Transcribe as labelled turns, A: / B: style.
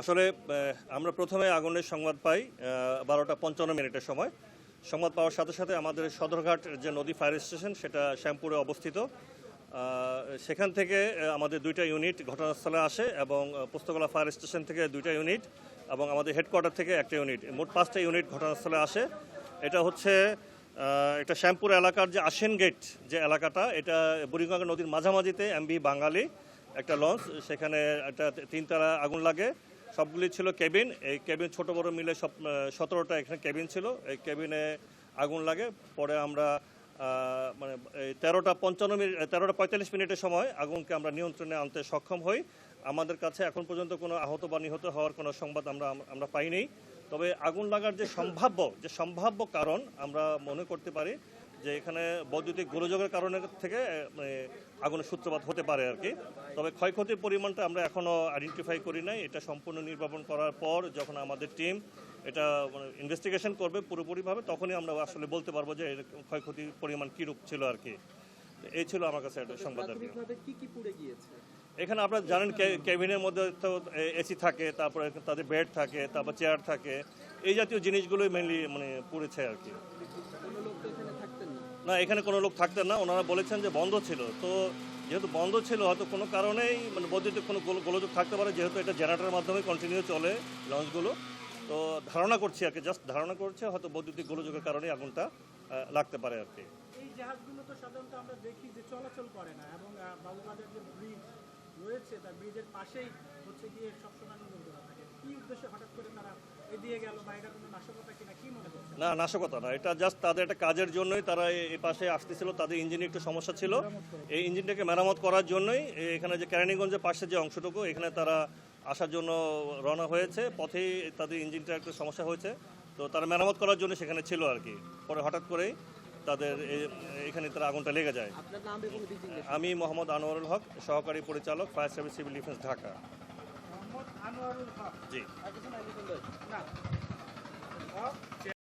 A: আসলে আমরা প্রথমে আগুনের সংবাদ পাই বারোটা পঞ্চান্ন মিনিটের সময়। সংবাদ পাওয়ার সাথে সাথে আমাদের সদরঘাট যে নদী ফায়ার স্টেশন সেটা শ্যামপুরে অবস্থিত। সেখান থেকে আমাদের দুইটা ইউনিট ঘটনাস্থলে আসে এবং পুস্তকলা ফায়ার স্টেশন থেকে দুইটা ইউনিট এবং আমাদের হেডকোয়ার্টার থেকে একটা ইউনিট মোট পাঁচটা ইউনিট ঘটনাস্থলে আসে। এটা হচ্ছে এটা শ্যামপুর এলাকার যে আশেন গেট যে এলাকাটা, এটা বুড়িগঙ্গা নদীর মাঝামাঝিতে এমবি বাঙালি। একটা লঞ্চ, সেখানে একটা তিনতলা আগুন লাগে। সবগুলি ছিল কেবিন, এই কেবিন ছোট বড় মিলে সব সতেরোটা এখানে কেবিন ছিল। এই কেবিনে আগুন লাগে। পরে আমরা মানে এই তেরোটা পঞ্চান্ন মিনিট তেরোটা পঁয়তাল্লিশ মিনিটের সময় আগুনকে আমরা নিয়ন্ত্রণে আনতে সক্ষম হই। আমাদের কাছে এখন পর্যন্ত কোনো আহত বা নিহত হওয়ার কোনো সংবাদ আমরা আমরা পাইনি। তবে আগুন লাগার যে সম্ভাব্য যে সম্ভাব্য কারণ আমরা মনে করতে পারি যে এখানে বৈদ্যুতিক গোলযোগের কারণে থেকে মানে আগুনের সূত্রপাত হতে পারে আর কি। তবে ক্ষয়ক্ষতির পরিমাণটা আমরা এখনও আইডেন্টিফাই করি নাই। এটা সম্পূর্ণ নির্বাপন করার পর যখন আমাদের টিম এটা মানে ইনভেস্টিগেশন করবে পুরোপুরিভাবে তখনই আমরা আসলে বলতে পারব যে এর ক্ষয়ক্ষতির পরিমাণ কীরূপ ছিল আর কি। এই ছিল আমার কাছে একটা সংবাদ এখানে আপনারা জানেন কে- কেবিনের মধ্যে তো এসি থাকে তারপরে তাদের বেড থাকে তারপর চেয়ার থাকে। এই জাতীয় জিনিসগুলোই মেনলি মানে পড়েছে আর কি
B: কোনো লোক তো এখানে থাকতেন না,
A: এখানে কোনো লোক থাকতেন না, ওনারা বলেছেন যে বন্ধ ছিল। তো যেহেতু বন্ধ ছিল, হয়তো কোনো কারণেই মানে বৈদ্যুতিক কোনো গোল- গোলযোগ থাকতে পারে, যেহেতু এটা জেনারেটরের মাধ্যমে কন্টিনিউ চলে লঞ্চগুলো। তো ধারণা করছি আর কি জাস্ট ধারণা করছে, হয়তো বৈদ্যুতিক গোলযোগের কারণেই আগুনটা লাগতে পারে আর কি।
C: এই না নাশকতা
A: না। এটা জাস্ট তাদের একটা কাজের জন্যই তারা এ- এই পাশে আসতেছিল তাদের ইঞ্জিনে একটু সমস্যা ছিল। এই ইঞ্জিনটাকে মেরামত করার জন্যই এখানে যে কেরানীগঞ্জের পাশে যে অংশটুকু এখানে তারা আসার জন্য রওনা হয়েছে। পথেই তাদের ইঞ্জিনটা একটু সমস্যা হয়েছে। তো তারা মেরামত করার জন্য সেখানে ছিল আর কি। পরে হঠাৎ করেই তাদের এখানে তারা আগুনটা লেগে যায়। আমি মোহাম্মদ আনোয়ারুল হক সহকারী পরিচালক fire service civil defence Dhaka. জি।